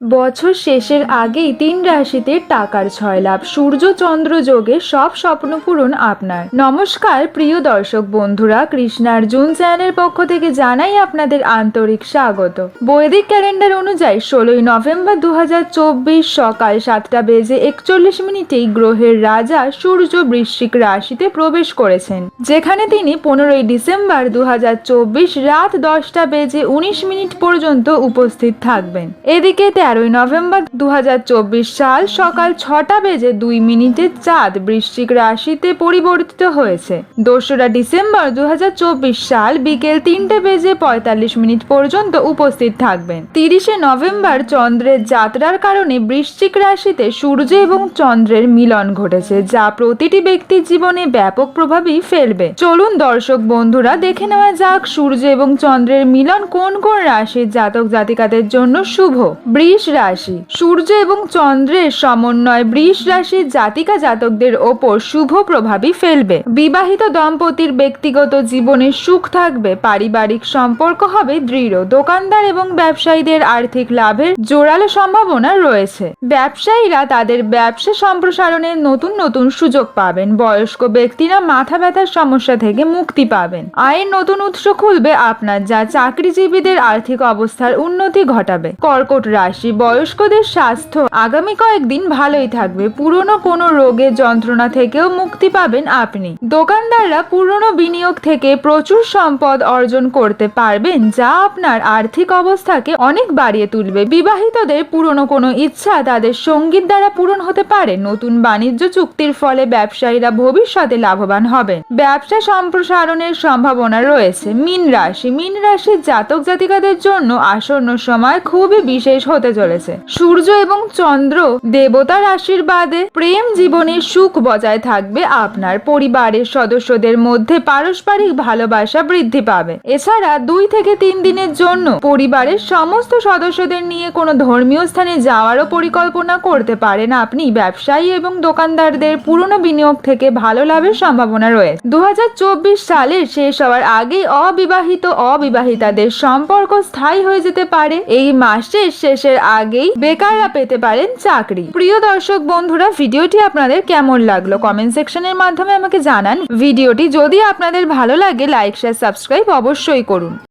বছর শেষের আগেই তিন রাশিতে টাকার ছয় লাভ সূর্য চন্দ্র যোগে সব স্বপ্ন পূরণ আপনার। নমস্কার প্রিয় দর্শক বন্ধুরা কৃষ্ণার্জুন চ্যানেলের পক্ষ থেকে জানাই আপনাদের আন্তরিক স্বাগত। বৈদিক ক্যালেন্ডার অনুযায়ী ষোলোই নভেম্বর দু হাজার চব্বিশ সকাল সাতটা বেজে একচল্লিশ মিনিটেই গ্রহের রাজা সূর্য বৃশ্চিক রাশিতে প্রবেশ করেছেন যেখানে তিনি পনেরোই ডিসেম্বর দু হাজার চব্বিশ রাত দশটা বেজে উনিশ মিনিট পর্যন্ত উপস্থিত থাকবেন। এদিকে তেরোই নভেম্বর দু হাজার চব্বিশ সাল সকাল ছটা বেজে দুই মিনিটে চাঁদ বৃশ্চিক রাশিতে পরিবর্তিত হয়েছে। দোসরা ডিসেম্বর দুহাজার চব্বিশ সাল বিকেল তিনটে বেজে পঁয়তাল্লিশ মিনিট পর্যন্ত উপস্থিত থাকবেন। তিরিশে নভেম্বর চন্দ্রের যাত্রার কারণে বৃশ্চিক রাশিতে সূর্য এবং চন্দ্রের মিলন ঘটেছে, যা প্রতিটি ব্যক্তির জীবনে ব্যাপক প্রভাবই ফেলবে। চলুন দর্শক বন্ধুরা, দেখে নেওয়া যাক সূর্য এবং চন্দ্রের মিলন কোন কোন রাশির জাতক জাতিকাদের জন্য শুভ। বৃষ রাশি। সূর্য এবং চন্দ্রের সমন্বয় বৃষ রাশির জাতিকা জাতকদের ওপর শুভ প্রভাবই ফেলবে। বিবাহিত দম্পতির ব্যক্তিগত জীবনে সুখ থাকবে, পারিবারিক সম্পর্ক হবে দৃঢ়, দোকানদার এবং ব্যবসায়ীদের আর্থিক লাভের জোরালো সম্ভাবনা রয়েছে। ব্যবসায়ীরা তাদের ব্যবসা সম্প্রসারণের নতুন নতুন সুযোগ পাবেন, বয়স্ক ব্যক্তিরা মাথা ব্যথার সমস্যা থেকে মুক্তি পাবেন। আয়ের নতুন উৎস খুলবে আপনার, যা চাকরিজীবীদের আর্থিক অবস্থার উন্নতি ঘটাবে। কর্কট রাশি বয়স্কদের স্বাস্থ্য আগামী কয়েকদিন ভালোই থাকবে। পুরনো কোনো রোগের যন্ত্রণা থেকেও মুক্তি পাবেন আপনি। দোকানদাররা পুরনো বিনিয়োগ থেকে প্রচুর সম্পদ অর্জন করতে পারবেন, যা আপনার আর্থিক অবস্থাকে অনেক বাড়িয়ে তুলবে। বিবাহিতদের পুরনো কোনো ইচ্ছা তাদের সংগীত দ্বারা পূরণ হতে পারে। নতুন বাণিজ্য চুক্তির ফলে ব্যবসায়ীরা ভবিষ্যতে লাভবান হবেন। ব্যবসা সম্প্রসারণের সম্ভাবনা রয়েছে। মীন রাশি। মীন রাশির জাতক জাতিকাদের জন্য আসন্ন সময় খুবই বিশেষ হতে চলেছে সূর্য এবং চন্দ্র দেবতার আশীর্বাদে প্রেম জীবনে সুখ বজায় থাকবে আপনার। পরিবারের সদস্যদের মধ্যে পারস্পরিক ভালোবাসা বৃদ্ধি পাবে। এছাড়া দুই থেকে তিন দিনের জন্য পরিবারের সমস্ত সদস্যদের নিয়ে কোনো ধর্মীয় স্থানে যাওয়ারও পরিকল্পনা করতে পারেন আপনি। ব্যবসায়ী এবং দোকানদারদের পুরনো বিনিয়োগ থেকে ভালো লাভের সম্ভাবনা রয়েছে। দু হাজার চব্বিশ সালের শেষ হওয়ার আগেই অবিবাহিত অবিবাহিতাদের সম্পর্ক স্থায়ী হয়ে যেতে পারে। এই মাসের শেষের আগেই বেকাররা পেতে পারেন চাকরি। প্রিয় দর্শক বন্ধুরা, ভিডিওটি আপনাদের কেমন লাগল? কমেন্ট সেকশনের মাধ্যমে আমাকে জানান। ভিডিওটি যদি আপনাদের ভালো লাগে লাইক শেয়ার সাবস্ক্রাইব অবশ্যই করুন।